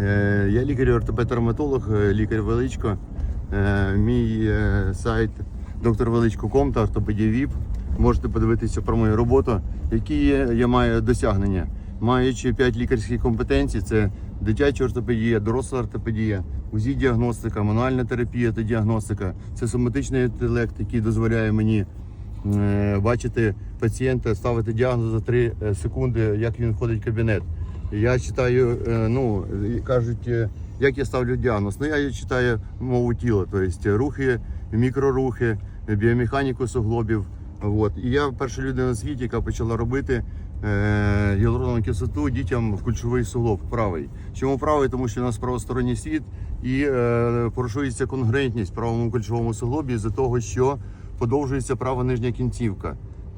Е, Я лікар-ортопед-травматолог, е, лікар Величко. Е, Мій сайт докторвеличко.ком та ортопедія ВІП. Можете подивитися про мою роботу, які я маю досягнення. Маючи 5 лікарських компетенцій, це дитяча ортопедія, доросла ортопедія, УЗІ діагностика, мануальна терапія та діагностика. Це соматичний інтелект, який дозволяє мені бачити пацієнта, ставити діагноз за 3 секунди, як він входить в кабінет. Я читаю, е, ну кажуть, е, як я ставлю діагноз. Ну я читаю мову тіла, тобто рухи, мікрорухи, біомеханіку суглобів. От. І я перша людина на світі, яка почала робити е, гіалуронову кислоту дітям в кульшовий суглоб правий. Чому правий? Тому що у нас правосторонній світ і е, порушується конгрентність в правому кульшовому суглобі з-за того, що подовжується права нижня кінцівка.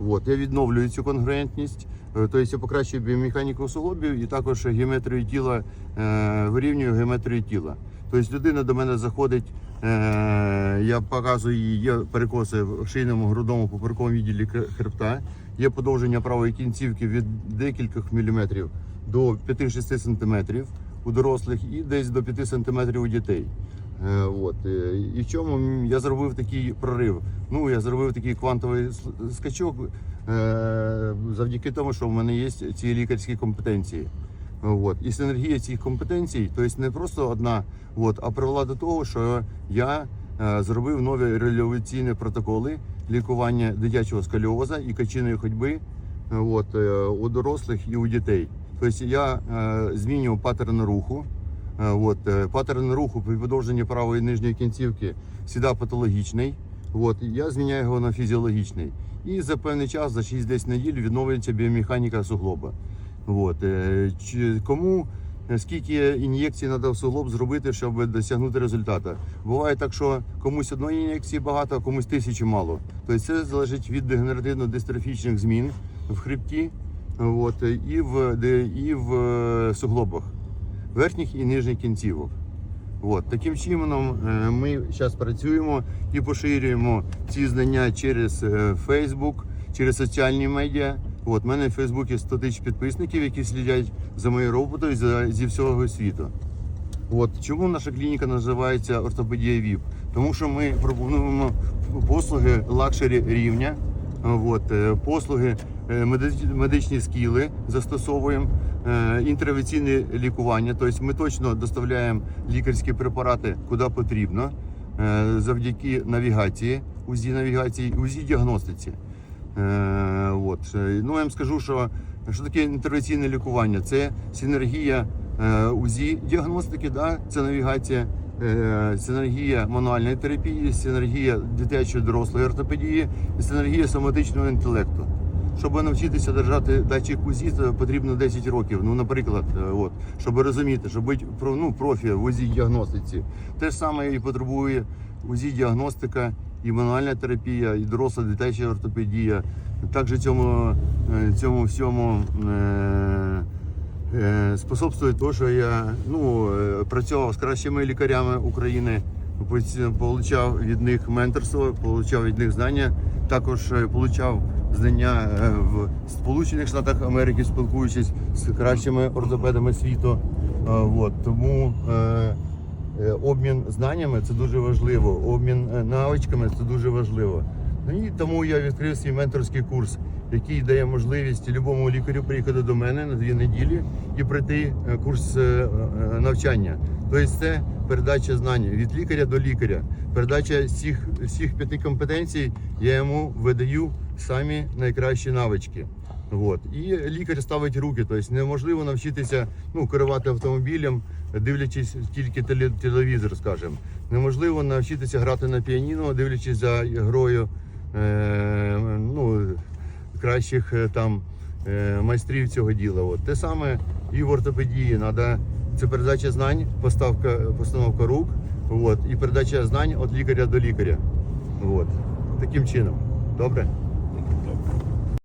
От, я відновлюю цю конгруентність, е, тобто я покращую біомеханіку суглобів і також геометрію тіла, е, вирівнюю геометрію тіла. Тобто людина до мене заходить, е, я показую їй, є перекоси в шийному грудному поперековому відділі хребта, є подовження правої кінцівки від декількох міліметрів до 5-6 сантиметрів у дорослих і десь до 5 сантиметрів у дітей. Е, От. е, І в чому я зробив такий прорив? Ну, я зробив такий квантовий скачок е, завдяки тому, що в мене є ці лікарські компетенції. От. І синергія цих компетенцій, тобто не просто одна, от, а привела до того, що я зробив нові реалізаційні протоколи лікування дитячого сколіоза і качиної ходьби от, у дорослих і у дітей. Тобто я змінював паттерн руху. Е, От, е, паттерн руху при подовженні правої нижньої кінцівки завжди патологічний. От, я зміняю його на фізіологічний. І за певний час, за 6-10 неділь, відновлюється біомеханіка суглоба. От, е, кому скільки ін'єкцій треба в суглоб зробити, щоб досягнути результату? Буває так, що комусь одної ін'єкції багато, а комусь тисячі мало. Тобто це залежить від дегенеративно-дистрофічних змін в хребті от, і, в, і в суглобах верхніх і нижніх кінцівок. От, таким чином е, ми зараз працюємо і поширюємо ці знання через е, Facebook, через соціальні медіа. От, у мене в Фейсбуці 100 тисяч підписників, які слідять за моєю роботою за, зі всього світу. От чому наша клініка називається ортопедія ВІП? Тому що ми пропонуємо послуги лакшері рівня, от, е, послуги медичні скіли застосовуємо, е, інтервенційне лікування. Тобто ми точно доставляємо лікарські препарати куди потрібно е, завдяки навігації, УЗІ навігації, УЗІ діагностиці. Е, от. е, Ну, я вам скажу, що, що таке інтервенційне лікування? Це синергія е, УЗІ діагностики, да? це навігація, е, синергія мануальної терапії, синергія дитячої дорослої ортопедії синергія соматичного інтелекту. Щоб навчитися держати датчик УЗІ, потрібно 10 років. Ну, наприклад, е, от, щоб розуміти, щоб бути ну, профі в УЗІ діагностиці. Те ж саме і потребує УЗІ діагностика, і мануальна терапія, і доросла дитяча ортопедія. Також цьому, е, цьому всьому е, е, способствує те, що я ну, е, працював з кращими лікарями України, отримав від них менторство, отримав від них знання. Також отримав знання е, в Сполучених Штатах Америки, спілкуючись з кращими ортопедами світу. Е, От, тому е, Обмін знаннями це дуже важливо, обмін навичками це дуже важливо. Ну і тому я відкрив свій менторський курс, який дає можливість любому лікарю приїхати до мене на дві неділі і пройти курс навчання. Тобто це передача знань від лікаря до лікаря, передача всіх, всіх п'яти компетенцій. Я йому видаю самі найкращі навички. От. І лікар ставить руки, тобто неможливо навчитися ну, керувати автомобілем, дивлячись тільки телевізор, скажімо. Неможливо навчитися грати на піаніно, дивлячись за грою е, ну, кращих е, там е, майстрів цього діла. От. Те саме і в ортопедії. Надо, це передача знань, поставка, постановка рук от, і передача знань від лікаря до лікаря. От. Таким чином. Добре?